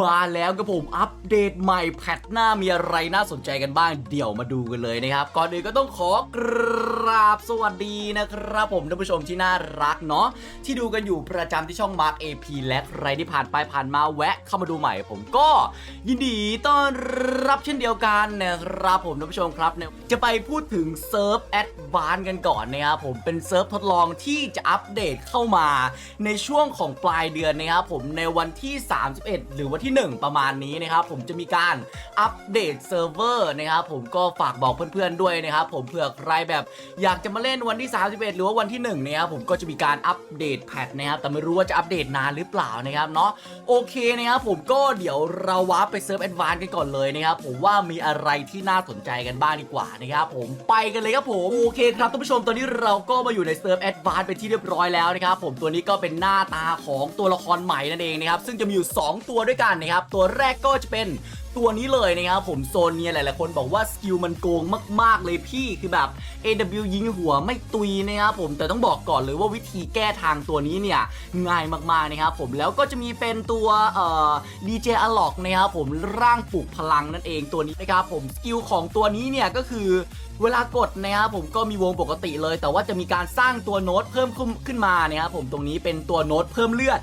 มาแล้วครับผมอัปเดตใหม่แพทหน้ามีอะไรน่าสนใจกันบ้างเดี๋ยวมาดูกันเลยนะครับ ก่อนอื่นก็ต้องขอกราบสวัสดีนะครับผมท่านผู้ชมที่น่ารักเนาะที่ดูกันอยู่ประจำที่ช่อง Mark AP และใครที่ผ่านไปผ่านมาแวะเข้ามาดูใหม่ ผมก็ยินดีต้อนรับเช่นเดียวกันนะครับผมท่านผู้ชมครับเนี่ยจะไปพูดถึงเซิร์ฟแอดวานกันก่อนนะครับผมเป็นเซิร์ฟทดลองที่จะอัปเดตเข้ามาในช่วงของปลายเดือนนะครับผมในวันที่ 31 หรือวันที่ 1 ประมาณนี้นะครับผมจะมีการอัปเดตเซิร์ฟเวอร์นะครับผมก็ฝากบอกเพื่อนๆด้วยนะครับผมเผื่อใครแบบอยากจะมาเล่นวันที่ 31 หรือว่าวันที่1นะครับผมก็จะมีการอัปเดตแพทนะครับแต่ไม่รู้ว่าจะอัปเดตนานหรือเปล่านะครับเนาะโอเคนะครับผมก็เดี๋ยวเราวาร์ปไปเซิร์ฟแอดวานกันก่อนเลยนะครับผมว่ามีอะไรที่น่าสนใจกันบ้างดีกว่านะครับผมไปกันเลยครับผมโอเคครับท่านผู้ชมตอนนี้เราก็มาอยู่ในเซิร์ฟแอดวานเป็นที่เรียบร้อยแล้วนะครับผมตัวนี้ก็เป็นหน้าตาของตัวละครใหม่นั่นเองนะครับซึ่งจะมีอยู่ 2 ตัวด้วยกันนะครับ ตัวแรกก็จะเป็นตัวนี้เลยนะครับผมโซนเนี่ยหลายๆคนบอกว่าสกิลมันโกงมากๆเลยพี่คือแบบ AW ยิงหัวไม่ตุยนะครับผมแต่ต้องบอกก่อนเลยว่าวิธีแก้ทางตัวนี้เนี่ยง่ายมากๆนะครับผมแล้วก็จะมีเป็นตัวเอ่อ DJ a l o c นะครับผมร่างปลุกพลังนั่นเองตัวนี้นะครับผมสกิลของตัวนี้เนี่ยก็คือเวลากดนะครับผมก็มีวงปกติเลย แต่ว่าจะมีการสร้างตัวโน้ตเพิ่มขึ้นขึ้นมานะครับผมตรงนี้เป็นตัวโน้ตเพิ่มเลือด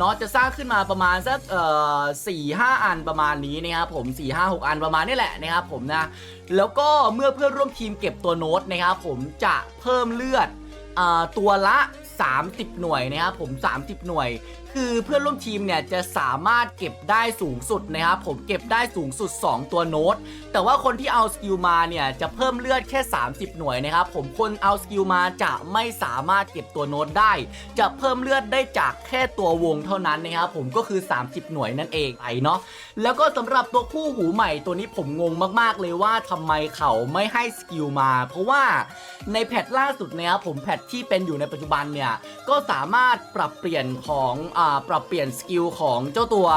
น็อตจะสร้างขึ้นมาประมาณสักเอ่อสี่ห้าอันประมาณนี้นะครับผม4ี่ห้าหกอันประมาณนี้แหละนะครับผมนะ แล้วก็เมื่อเพื่อนร่วมทีมเก็บตัวโน้ตนะครับผมจะเพิ่มเลือดอาตัวละ 30 หน่วยนะครับผม 30 หน่วย คือเพื่อนร่วมทีมเนี่ยจะสามารถเก็บได้สูงสุดนะครับผมเก็บได้สูงสุด 2 ตัวโน้ต แต่ว่าคนที่เอาสกิลมาเนี่ยจะเพิ่มเลือดแค่ 30 หน่วยนะครับผมคนเอาสกิลมาจะไม่สามารถเก็บตัวโน้ตได้ จะเพิ่มเลือดได้จากแค่ตัววงเท่านั้นนะครับผมก็คือ 30 หน่วยนั่นเองไปเนาะแล้วก็สำหรับตัวคู่หูใหม่ตัวนี้ผมงงมากๆเลยว่าทำไมเขาไม่ให้สกิลมา เพราะว่าในแพทล่าสุดนะครับผมแพทที่เป็นอยู่ในปัจจุบันเนี่ยก็สามารถปรับเปลี่ยนของอปรับเปลี่ยนสกิลของเจ้าตัว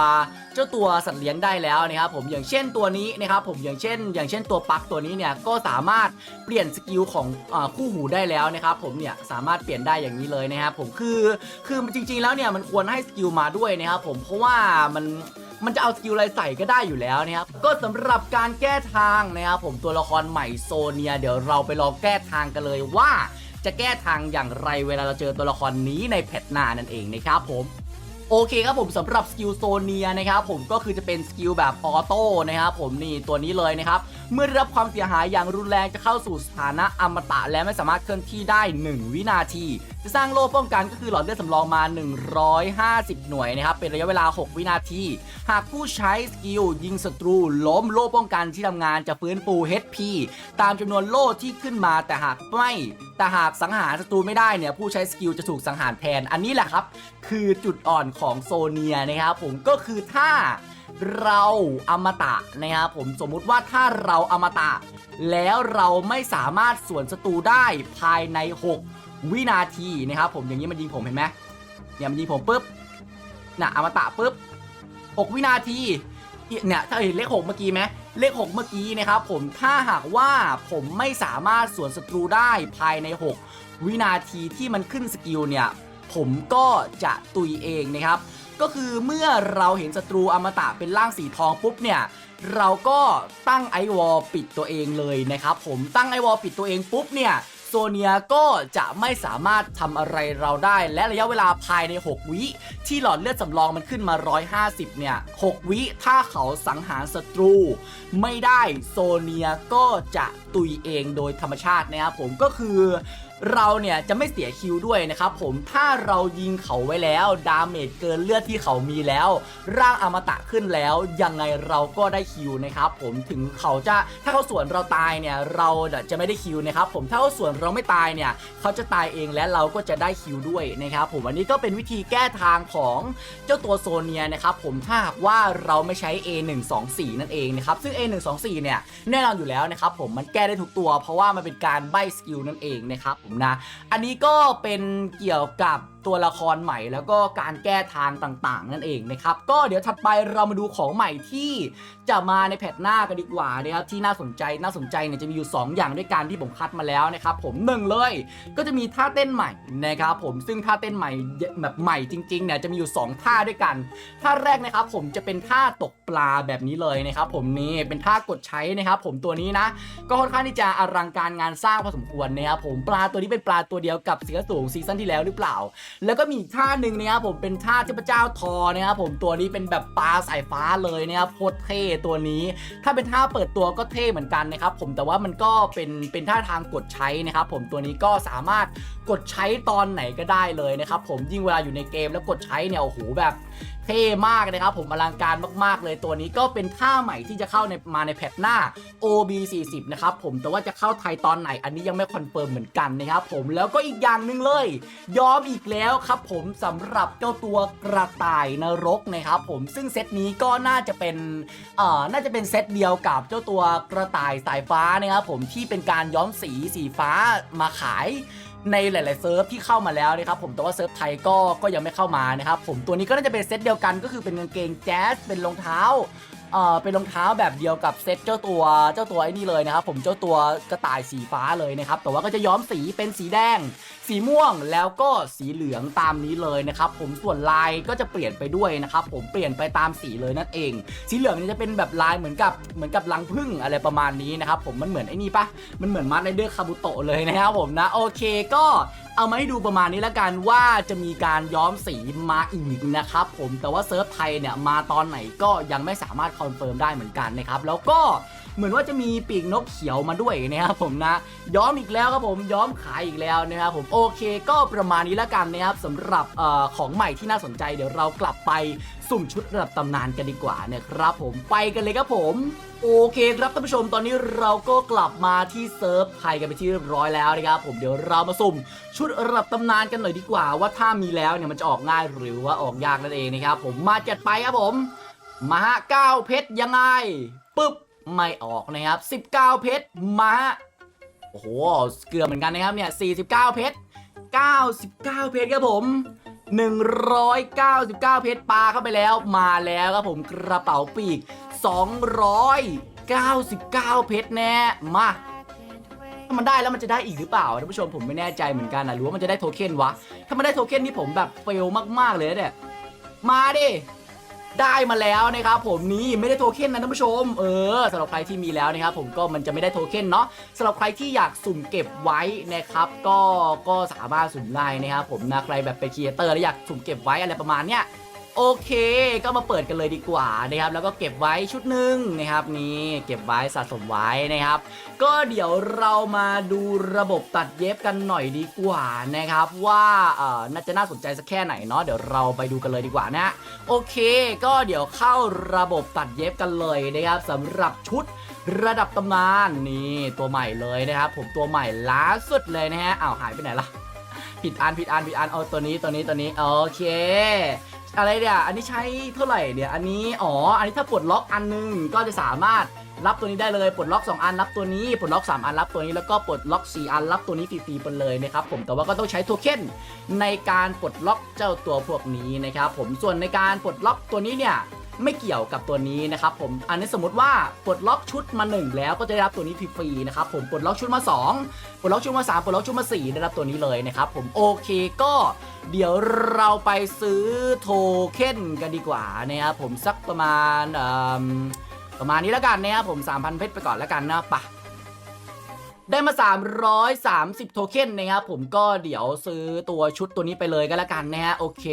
เจ้าตัวสัตว์เลี้ยงได้แล้วนะครับผมอย่างเช่นตัวนี้นะครับผมอย่างเช่น อย่างเช่นตัวปักตัวนี้เนี่ยก็สามารถเปลี่ยนสกิลของอคู่หูได้แล้วนะครับผมเนี่ยสามารถเปลี่ยนได้อย่างนี้เลยนะครับผมคือคือจริง ๆ แล้วเนี่ยมันควรให้สกิลมาด้วยนะครับผมเพราะว่ามันมันจะเอาสกิลอะไรใส่ก็ได้อยู่แล้วนะครับ ก็สำหรับการแก้ทางนะครับผมตัวละครใหม่โซเนีย เดี๋ยวเราไปลองแก้ทางกันเลยว่า จะแก้ทางอย่างไรเวลาเราเจอตัวละครนี้ในแพทหน้านั่นเองนะครับผม โอเคครับผมสำหรับสกิลโซเนียนะครับผมก็คือจะเป็นสกิลแบบออโต้นะครับผมนี่ตัวนี้เลยนะครับ เมื่อได้รับความเสียหายอย่างรุนแรงจะเข้าสู่สถานะอมตะและไม่สามารถเคลื่อนที่ได้ 1 วินาที จะสร้างโล่ป้องกันก็คือหลอดเลือดสำรองมา 150 หน่วยนะครับเป็นระยะเวลา 6 วินาที หากผู้ใช้สกิลยิงศัตรูล้มโล่ป้องกันที่ทำงานจะฟื้นฟู HP ตามจำนวนโล่ที่ขึ้นมาแต่หากไม่แต่หากสังหารศัตรูไม่ได้เนี่ยผู้ใช้สกิลจะถูกสังหารแทนอันนี้แหละครับ คือจุดอ่อนของโซเนียนะครับผมก็คือถ้า เราอมตะนะครับผมสมมุติว่าถ้าเราอมตะ แล้วเราไม่สามารถสวนศัตรูได้ภายใน 6 วินาทีนะครับผมอย่างนี้มันยิงผมเห็นไหมเนี่ยมันยิงผมปุ๊บน่ะอมตะปุ๊บ 6 วินาทีเนี่ยถ้าเห็นเลข 6 เมื่อกี้ไหมเลข 6 เมื่อกี้นะครับผมถ้าหากว่าผมไม่สามารถสวนศัตรูได้ภายใน 6 วินาทีที่มันขึ้นสกิลเนี่ยผมก็จะตุยเองนะครับ ก็คือเมื่อเราเห็นศัตรูอมตะเป็นร่างสีทองปุ๊บเนี่ยเราก็ตั้งไอวอลปิดตัวเองเลยนะครับผมตั้งไอวอลปิดตัวเองปุ๊บเนี่ยโซเนียก็จะไม่สามารถทำอะไรเราได้ และระยะเวลาภายใน 6 วิที่หลอดเลือดสำรองมันขึ้นมา 150 เนี่ย 6 วิถ้าเขาสังหารศัตรู ไม่ได้โซเนียก็จะตุยเองโดยธรรมชาตินะครับผมก็คือ เราเนี่ยจะไม่เสียคิวด้วยนะครับผมถ้าเรายิงเขาไว้แล้ว ดาเมจเกินเลือดที่เขามีแล้ว ร่างอมตะขึ้นแล้วยังไงเราก็ได้คิวนะครับผมถึงเขาจะถ้าเขาสวนเราตายเนี่ยเราจะไม่ได้คิวนะครับผมถ้าเขาสวนเราไม่ตายเนี่ยเขาจะตายเองและเราก็จะได้คิวด้วยนะครับผมอันนี้ก็เป็นวิธีแก้ทางของเจ้าตัวโซเนียนะครับผมถ้าหากว่าเราไม่ใช้ A124 นั่นเองนะครับซึ่ง A124 เนี่ยแน่นอนอยู่แล้วนะครับผมมันแก้ได้ทุกตัว เพราะว่ามันเป็นการใบสกิลนั่นเองนะครับนะ อันนี้ก็เป็นเกี่ยวกับตัวละครใหม่แล้วก็การแก้ทางต่างๆ นั่นเองนะครับ ก็เดี๋ยวถัดไปเรามาดูของใหม่ที่จะมาในแพทหน้ากันดีกว่านะครับที่น่าสนใจน่าสนใจเนี่ยจะมีอยู่ 2 อย่างด้วยกันที่ผมคัดมาแล้วนะครับผมหนึ่งเลย ก็จะมีท่าเต้นใหม่นะครับผมซึ่งท่าเต้นใหม่แบบใหม่จริงๆเนี่ยจะมีอยู่ 2 ท่าด้วยกันท่าแรกนะครับผมจะเป็นท่าตกปลาแบบนี้เลยนะครับผมนี่เป็นท่ากดใช้นะครับผมตัวนี้นะ ก็ค่อนข้างที่จะอลังการงานสร้างพอสมควรนะครับผมปลาตัวนี้เป็นปลาตัวเดียวกับเสือสูงซีซั่นที่แล้วหรือเปล่าแล้วก็มีอีกท่าหนึ่งนะครับผมเป็นท่าเทพเจ้าทอนะครับผมตัวนี้เป็นแบบปลาสายฟ้าเลยนะครับโคตรเท่ตัวนี้ ถ้าเป็นท่าเปิดตัวก็เท่เหมือนกันนะครับผมแต่ว่ามันก็เป็นเป็นท่าทางกดใช้นะครับผมตัวนี้ก็สามารถกดใช้ตอนไหนก็ได้เลยนะครับผมยิ่งเวลาอยู่ในเกมแล้วกดใช้เนี่ยโอ้โหแบบเท่มากนะครับผมอลังการมากๆ เลยตัวนี้ก็เป็นท่าใหม่ที่จะเข้าในมาในแพทหน้า OB 40 นะครับผมแต่ว่าจะเข้าไทยตอนไหนอันนี้ยังไม่คอนเฟิร์มเหมือนกันนะครับผมแล้วก็อีกอย่างหนึ่งเลย ยอมอีกเลแล้วครับผมสำหรับเจ้าตัวกระต่ายนรกนะครับผมซึ่งเซตนี้ก็น่าจะเป็นเอ่อน่าจะเป็นเซตเดียวกับเจ้าตัวกระต่ายสายฟ้านะครับผมที่เป็นการย้อมสีสีฟ้ามาขายในหลาย ๆ เซิร์ฟที่เข้ามาแล้วนะครับผมแต่ว่าเซิร์ฟไทยก็ก็ยังไม่เข้ามานะครับผมตัวนี้ก็น่าจะเป็นเซตเดียวกันก็คือเป็นกางเกงแจ๊สเป็นรองเท้าเอ่อเป็นรองเท้าแบบเดียวกับเซตเจ้าตัวเจ้าตัวไอ้นี่เลยนะครับผมเจ้าตัวกระต่ายสีฟ้าเลยนะครับแต่ว่าก็จะย้อมสีเป็นสีแดง สีม่วงแล้วก็สีเหลืองตามนี้เลยนะครับผมส่วนลายก็จะเปลี่ยนไปด้วยนะครับผมเปลี่ยนไปตามสีเลยนั่นเอง สีเหลืองนี่จะเป็นแบบลายเหมือนกับเหมือนกับรังผึ้งอะไรประมาณนี้นะครับผมมันเหมือนไอ้นี่ปะมันเหมือนมาร์ไรเดอร์คาบุโตะเลยนะครับผมนะโอเคก็เอามาให้ดูประมาณนี้แล้วกันว่าจะมีการย้อมสีมาอีกนะครับผมแต่ว่าเซิร์ฟไทยเนี่ยมาตอนไหนก็ยังไม่สามารถคอนเฟิร์มได้เหมือนกันนะครับแล้วก็ เหมือนว่าจะมีปีกนกเขียวมาด้วยนะครับผมนะ ย้อมอีกแล้วครับผมย้อมขายอีกแล้วนะครับผมโอเคก็ประมาณนี้แล้วกันนะครับสำหรับออของใหม่ที่น่าสนใจเดี๋ยวเรากลับไปสุ่มชุดระดับตำนานกันดีกว่านะครับผมไปกันเลยครับผมโอเคครับท่านผู้ชมตอนนี้เราก็กลับมาที่เซิร์ฟไทยกันไปที่เรียบร้อยแล้วนะครับผมเดี๋ยวเรามาสุ่มชุดระดับตำนานกันหน่อยดีกว่า ว่าถ้ามีแล้วเนี่ยมันจะออกง่ายหรือว่าออกยากนั่นเองนะครับผมมาจัดไปครับผม มาฮะ9เพชรยังไงปึ๊บ ไม่ออกนะครับ 19 เพชรมาโอ้โห เกลือเหมือนกันนะครับเนี่ย 49 เพชร 99 เพชรครับผม 199 เพชรปลาเข้าไปแล้วมาแล้วครับผมกระเป๋าปีก 299 เพชรแน่มาถ้ามันได้แล้วมันจะได้อีกหรือเปล่าท่านผู้ชมผมไม่แน่ใจเหมือนกันนะหรือว่ามันจะได้โทเค็นวะ ถ้ามันได้โทเค็นนี่ผมแบบเฟลมากๆเลยเนี่ยมาดิ ได้มาแล้วนะครับผมนี่ไม่ได้โทเค็นนะท่านผู้ชม เออสำหรับใครที่มีแล้วนะครับผมก็มันจะไม่ได้โทเค็นเนาะสำหรับใครที่อยากสุ่มเก็บไว้นะครับก็ก็สามารถสุ่มได้นะครับผมนะใครแบบเป็นครีเอเตอร์แล้วอยากสุ่มเก็บไว้อะไรประมาณเนี้ย โอเค ก็มาเปิดกันเลยดีกว่านะครับแล้วก็เก็บไว้ชุดหนึ่งนะครับนี่เก็บไว้สะสมไว้นะครับ ก็เดี๋ยวเรามาดูระบบตัดเย็บกันหน่อยดีกว่านะครับ ว่าเอ่อน่าจะน่าสนใจสักแค่ไหนเนาะเดี๋ยวเราไปดูกันเลยดีกว่านะโอเค ก็เดี๋ยวเข้าระบบตัดเย็บกันเลยนะครับสำหรับชุดระดับตำนานนี่ตัวใหม่เลยนะครับผมตัวใหม่ล่าสุดเลยนะฮะอ้าวหายไปไหนล่ะผิดอันผิดอันผิดอันเอาตัวนี้ตัวนี้ตัวนี้โอเค อะไรเนี่ย อันนี้ใช้เท่าไหร่เนี่ย อันนี้ อ๋อ อันนี้ถ้าปลดล็อกอันหนึงก็จะสามารถรับตัวนี้ได้เลย ปลดล็อก 2 อันรับตัวนี้ ปลดล็อก 3 อันรับตัวนี้ แล้วก็ปลดล็อก 4 อันรับตัวนี้ฟรีๆไปเลยนะครับผม แต่ว่าก็ต้องใช้โทเค็นในการปลดล็อกเจ้าตัวพวกนี้นะครับผม ส่วนในการปลดล็อกตัวนี้เนี่ย ไม่เกี่ยวกับตัวนี้นะครับผมอันนี้สมมติว่าปลดล็อกชุดมา 1 แล้วก็จะได้รับตัวนี้ฟรีๆนะครับผมปลดล็อกชุดมา 2ปลดล็อกชุดมา 3ปลดล็อกชุดมา 4 ได้รับตัวนี้เลยนะครับผมโอเคก็เดี๋ยวเราไปซื้อโทเค็นกันดีกว่านะครับผมสักประมาณประมาณนี้แล้วกันนะครับผม 3,000 เพชรไปก่อนแล้วกันนะปะได้มา 330 โทเค็นนะครับผมก็เดี๋ยวซื้อตัวชุดตัวนี้ไปเลยก็แล้วกันนะฮะโอเค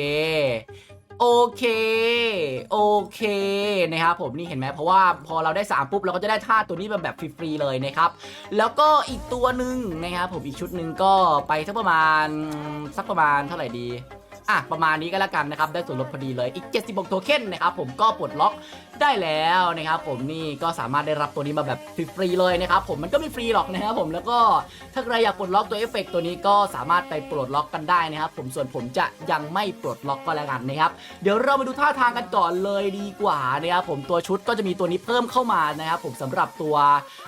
โอเค โอเคนะครับผมนี่เห็นไหมเพราะว่าพอเราได้ 3 ปุ๊บ เราก็จะได้ท่าตัวนี้แบบแบบฟรีๆเลยนะครับ แล้วก็อีกตัวหนึ่งนะครับผมอีกชุดหนึ่งก็ไปสักประมาณสักประมาณเท่าไหร่ดี อะประมาณนี้ก็แล้วกันนะครับได้ส่วนลดพอดีเลยอีก 76 โทเค็นนะครับผมก็ปลดล็อกได้แล้วนะครับผมนี่ก็สามารถได้รับตัวนี้มาแบบฟรีๆเลยนะครับผมมันก็ไม่ฟรีหรอกนะครับผมแล้วก็ถ้าใครอยากปลดล็อกตัวเอฟเฟกต์ตัวนี้ก็สามารถไปปลดล็อกกันได้นะครับผมส่วนผมจะยังไม่ปลดล็อกก็แล้วกันนะครับเดี๋ยวเรามาดูท่าทางกันก่อนเลยดีกว่านะครับผมตัวชุดก็จะมีตัวนี้เพิ่มเข้ามานะครับผมสำหรับตัว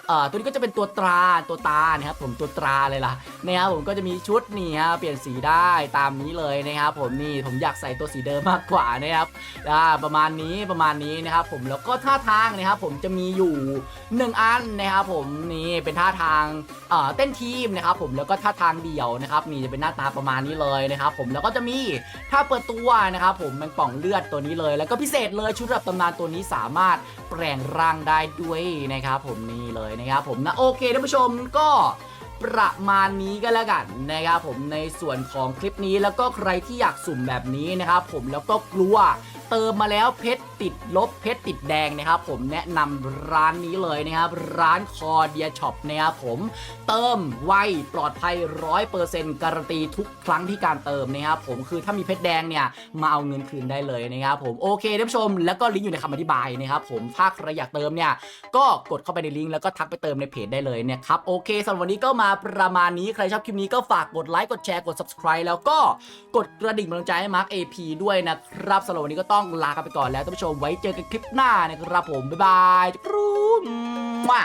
เอ่อตัวนี้ก็จะเป็นตัวตราตัวตานะครับผมตัวตราเลยล่ะนะครับผมก็จะมีชุดนี่ฮะเปลี่ยนสีได้ตามนี้เลยนะครับผมนี่ผมอยากใส่ตัวสีเดิมมากกว่านะครับอ่าประมาณนี้ประมาณนี้นะครับผมแล้วก็ท่าทางนะครับผมจะมีอยู่ 1 อันนะครับผมนี่เป็นท่าทางเอ่อเต้นทีมนะครับผมแล้วก็ท่าทางเดี่ยวนะครับนี่จะเป็นหน้าตาประมาณนี้เลยนะครับผมแล้วก็จะมีท่าเปิดตัวนะครับผมแมงป่องเลือดตัวนี้เลย แล้วก็พิเศษเลยชุดระดับตำนานตัวนี้สามารถแปลงร่างได้ด้วยนะครับผมนี่เลยนะครับผมนะโอเคท่านผู้ชมก็ ประมาณนี้ก็แล้วกันนะครับผมในส่วนของคลิปนี้แล้วก็ใครที่อยากสุ่มแบบนี้นะครับผมแล้วก็กลัว เติมมาแล้วเพชรติดลบเพชรติดแดงนะครับ ผมแนะนำร้านนี้เลยนะครับ ร้านคอเดียช็อปนะครับผมเติมไวปลอดภัย100%การันตีทุกครั้งที่การเติมนะครับผมคือถ้ามีเพชรแดงเนี่ยมาเอาเงินคืนได้เลยนะครับผมโอเคท่านผู้ชม แล้วก็ลิงก์อยู่ในคำอธิบายนะครับผมถ้าใครอยากเติมเนี่ยก็กดเข้าไปในลิงก์แล้วก็ทักไปเติมในเพจได้เลยเนี่ยครับโอเคสำหรับวันนี้ก็มาประมาณนี้ใครชอบคลิปนี้ก็ฝากกดไลค์กดแชร์กด subscribe แล้วก็กดกระดิ่งกำลังใจให้มาร์ค AP ด้วยนะครับสำหรับวันนี้ก็ต้องลากันไปก่อนแล้วท่านผู้ชมไว้เจอกันคลิปหน้านะครับผมบ๊ายบายครูมา